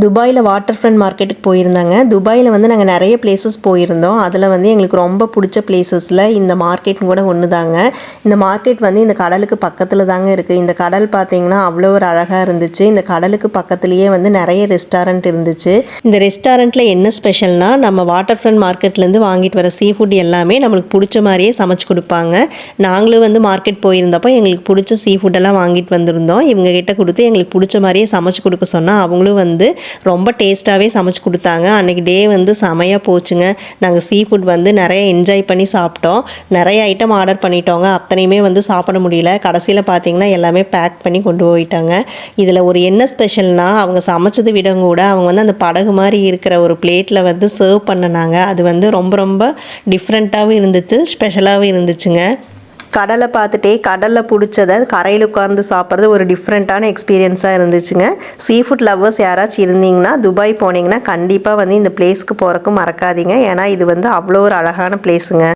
துபாயில் water front மார்க்கெட்டுக்கு போயிருந்தாங்க. துபாயில் வந்து நாங்கள் நிறைய பிளேசஸ் போயிருந்தோம். அதில் வந்து எங்களுக்கு ரொம்ப பிடிச்ச பிளேசஸில் இந்த மார்க்கெட்னு கூட ஒன்று தாங்க இந்த மார்க்கெட் வந்து இந்த கடலுக்கு பக்கத்தில் தாங்க இருக்குது இந்த கடல் பார்த்தீங்கன்னா அவ்வளோ ஒரு அழகாக இருந்துச்சு. இந்த கடலுக்கு பக்கத்துலேயே வந்து நிறைய ரெஸ்டாரண்ட் இருந்துச்சு. இந்த ரெஸ்டாரண்ட்டில் என்ன ஸ்பெஷல்னால் நம்ம வாட்டர் ஃப்ரண்ட் மார்க்கெட்லேருந்து வாங்கிட்டு வர சீ ஃபுட் எல்லாமே நம்மளுக்கு பிடிச்ச மாதிரியே சமைச்சு கொடுப்பாங்க. நாங்களும் வந்து மார்க்கெட் போயிருந்தப்போ எங்களுக்கு பிடிச்ச சீ ஃபுட்டெல்லாம் வாங்கிட்டு வந்திருந்தோம். இவங்க கிட்ட கொடுத்து எங்களுக்கு பிடிச்ச மாதிரியே சமைச்சு கொடுக்க சொன்னால் அவங்களும் வந்து ரொம்ப டேஸ்ட்டாகவே சமைச்சு கொடுத்தாங்க. அன்றைக்கி டே வந்து செமையாக போச்சுங்க. நாங்கள் சீ ஃபுட் வந்து நிறைய என்ஜாய் பண்ணி சாப்பிட்டோம். நிறைய ஐட்டம் ஆர்டர் பண்ணிட்டோங்க. அத்தனையுமே வந்து சாப்பிட முடியல. கடைசியில் பார்த்தீங்கன்னா எல்லாமே பேக் பண்ணி கொண்டு போயிட்டாங்க. இதில் ஒரு என்ன ஸ்பெஷல்னால் அவங்க சமைச்சதை விட கூட அவங்க வந்து அந்த படகு மாதிரி இருக்கிற ஒரு பிளேட்டில் வந்து சர்வ் பண்ணினாங்க. அது வந்து ரொம்ப ரொம்ப டிஃப்ரெண்ட்டாகவும் இருந்துச்சு. ஸ்பெஷலாகவும் இருந்துச்சுங்க. கடலை பார்த்துட்டே கடலில் பிடிச்சதை கரையில் உட்காந்து சாப்பிட்றது ஒரு டிஃப்ரெண்ட்டான எக்ஸ்பீரியன்ஸாக இருந்துச்சுங்க. சீ ஃபுட் லவ்வர்ஸ் யாராச்சும் இருந்தீங்கன்னா துபாய் போனீங்கன்னா கண்டிப்பாக வந்து இந்த பிளேஸ்க்கு போகிறக்கு மறக்காதீங்க. ஏன்னா இது வந்து அவ்வளோ ஒரு அழகான பிளேஸுங்க